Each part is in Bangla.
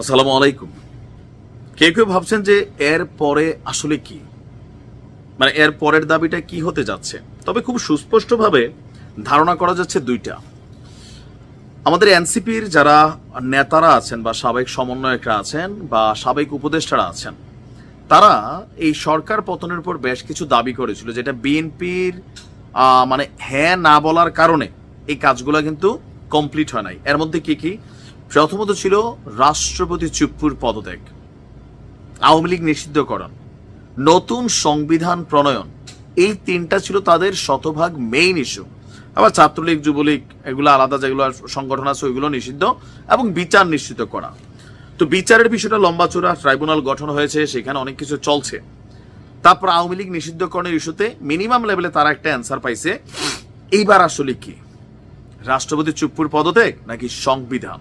আসসালামু আলাইকুম। কেউ কেউ ভাবছেন যে এর পরে আসলে কি? মানে এর পরের দাবিটা কি হতে যাচ্ছে? তবে খুব সুস্পষ্টভাবে ধারণা করা যাচ্ছে দুইটা। আমাদের এনসিপির যারা নেতারা আছেন বা সাবেক সমন্বয়করা আছেন বা সাবেক উপদেষ্টারা আছেন, তারা এই সরকার পতনের উপর বেশ কিছু দাবি করেছিল, যেটা বিএনপির মানে হ্যাঁ না বলার কারণে এই কাজগুলো কিন্তু কমপ্লিট হয় নাই। এর মধ্যে কি কি? প্রথমত ছিল রাষ্ট্রপতি চুপ্পুর পদত্যাগ। আওয়ামী লীগ নিষিদ্ধকরণ, নতুন সংবিধান প্রণয়ন, এই তিনটা ছিল তাদের শতভাগ মেইন ইস্যু আবার ছাত্রলীগ, যুবলীগ, এগুলো আলাদা, যেগুলো সংগঠন আছে, ওইগুলো নিষিদ্ধ এবং বিচার নিশ্চিত করা। তো বিচারের বিষয়টা লম্বা চূড়া ট্রাইব্যুনাল গঠন হয়েছে, সেখানে অনেক কিছু চলছে। তারপর আওয়ামী লীগ নিষিদ্ধকরণের ইস্যুতে মিনিমাম লেভেলে তারা একটা অ্যান্সার পাইছে। এইবার আসলে কি? রাষ্ট্রপতি চুপ্পুর পদত্যাগ নাকি সংবিধান?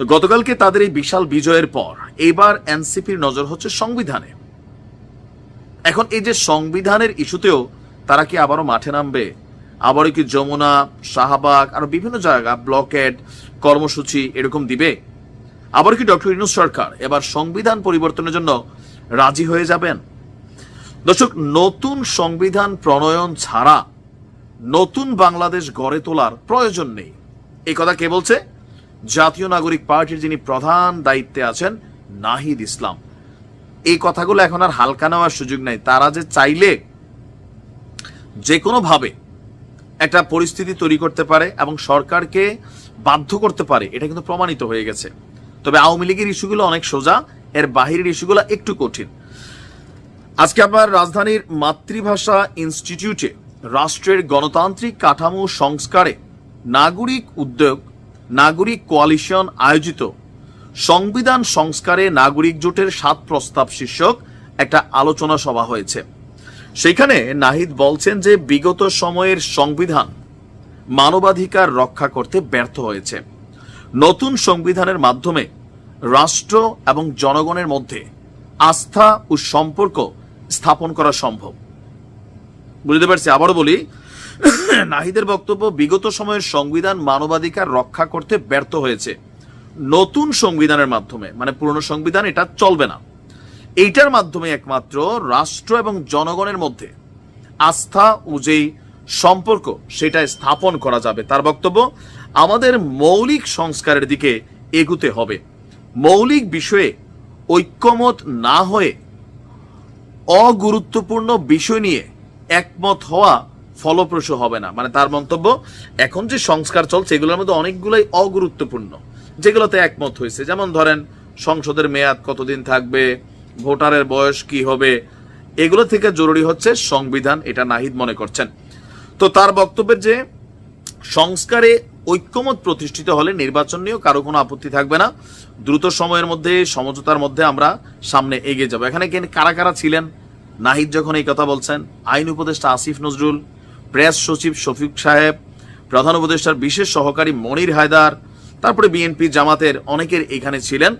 তো গতকালকে তাদের এই বিশাল বিজয়ের পর এইবার এনসিপির নজর হচ্ছে সংবিধানে। এখন এই যে সংবিধানের ইস্যুতেও তারা কি আবারও মাঠে নামবে? আবারও কি যমুনা, শাহবাগ আরও বিভিন্ন জায়গা ব্লকেড কর্মসূচি এরকম দিবে? আবার কি ডক্টর ইনুস সরকার এবার সংবিধান পরিবর্তনের জন্য রাজি হয়ে যাবেন? দর্শক, নতুন সংবিধান প্রণয়ন ছাড়া নতুন বাংলাদেশ গড়ে তোলার প্রয়োজন নেই। এই কথা কে বলছে? জাতীয় নাগরিক পার্টির যিনি প্রধান দায়িত্বে আছেন, নাহিদ ইসলাম। এই কথাগুলো এখন আর হালকা নেওয়ার সুযোগ নাই। তারা যে চাইলে যে কোনো ভাবে একটা পরিস্থিতি তৈরি করতে পারে এবং সরকারকে বাধ্য করতে পারে, এটা কিন্তু প্রমাণিত হয়ে গেছে। তবে আওয়ামী লীগের ইস্যুগুলো অনেক সোজা, এর বাহিরের ইস্যুগুলো একটু কঠিন। আজকে আমার রাজধানীর মাতৃভাষা ইনস্টিটিউটে রাষ্ট্রের গণতান্ত্রিক কাঠামো সংস্কারে নাগরিক উদ্যোগ নাগরিক কোয়ালিশন আয়োজিত সংবিধান সংস্কারে নাগরিক জোটের সাত প্রস্তাব শীর্ষক একটা আলোচনা সভা হয়েছে। সেখানে নাহিদ বলছেন যে বিগত সময়ের সংবিধান মানবাধিকার রক্ষা করতে ব্যর্থ হয়েছে। নতুন সংবিধানের মাধ্যমে রাষ্ট্র এবং জনগণের মধ্যে আস্থা ও সম্পর্ক স্থাপন করা সম্ভব। বুঝতে পারছি? আবারও বলি নাহিদের বক্তব্য বিগত সময়ের সংবিধান মানবাধিকার রক্ষা করতে ব্যর্থ হয়েছে। নতুন সংবিধানের মাধ্যমে মানে পুরনো সংবিধান, এটা চলবে না। এইটার মাধ্যমে একমাত্র রাষ্ট্র এবং জনগণের মধ্যে আস্থা ও যেই সম্পর্ক সেটা স্থাপন করা যাবে। তার বক্তব্য, আমাদের মৌলিক সংস্কারের দিকে এগুতে হবে। মৌলিক বিষয়ে ঐক্যমত না হয়ে অগুরুত্বপূর্ণ বিষয় নিয়ে একমত হওয়া ফলপ্রসূ হবে না। মানে তার মন্তব্য, এখন যে সংস্কার চলছে, এগুলোর মধ্যে অনেকগুলোই অগুরুত্বপূর্ণ, যেগুলোতে একমত হয়েছে। যেমন ধরেন, সংসদের মেয়াদ কতদিন থাকবে, ভোটারের বয়স কি হবে, এগুলো থেকে জরুরি হচ্ছে সংবিধান, এটা নাহিদ মনে করছেন। তো তার বক্তব্যের যে সংস্কারে ঐক্যমত প্রতিষ্ঠিত হলে নির্বাচন নিয়েও কারও কোনো আপত্তি থাকবে না। দ্রুত সময়ের মধ্যে, সমঝোতার মধ্যে আমরা সামনে এগিয়ে যাব। এখানে কারা কারা ছিলেন? নাহিদ যখন এই কথা বলছেন, আইন উপদেষ্টা আসিফ নজরুল প্রেস সচিব শফিক সাহেব, প্রধান উপদেষ্টার বিশেষ সহকারী মনির হায়দার, তারপরে বিএনপি জামাতের অনেকের এখানে ছিলেন,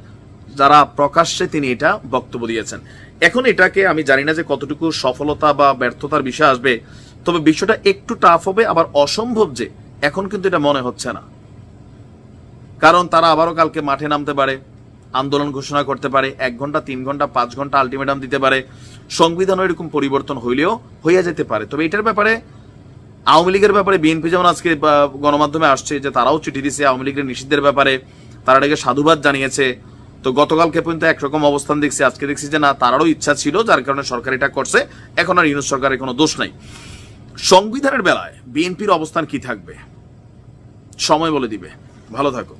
যারা প্রকাশ্যে তিনি এটা বক্তব্য দিয়েছেন। এখন এটাকে আমি জানি না যে কতটুকু সফলতা বা ব্যর্থতার বিষয় আসবে, তবে বিষয়টা একটু টাফ হবে, আবার অসম্ভব যে এখন কিন্তু এটা মনে হচ্ছে না। কারণ তারা আবারও কালকে মাঠে নামতে পারে, আন্দোলন ঘোষণা করতে পারে, এক ঘণ্টা, তিন ঘণ্টা, পাঁচ ঘণ্টা আলটিমেটাম দিতে পারে, সংবিধানও এরকম পরিবর্তন হইলেও হইয়া যেতে পারে। তবে এটার ব্যাপারে আওয়ামী লীগের ব্যাপারে বিএনপি যেমন আজকে গণমাধ্যমে আসছে যে তারাও চিঠি দিছে আওয়ামী লীগের নিষিদ্ধের ব্যাপারে, তারা এটাকে সাধুবাদ জানিয়েছে। তো গতকালকে পর্যন্ত একরকম অবস্থান দেখছি, আজকে দেখছি যে না, তারারও ইচ্ছা ছিল, যার কারণে সরকার এটা করছে। এখন আর ইউনুস সরকারের কোনো দোষ নাই। সংবিধানের বেলায় বিএনপির অবস্থান কি থাকবে? সময় বলে দিবে। ভালো থাকো।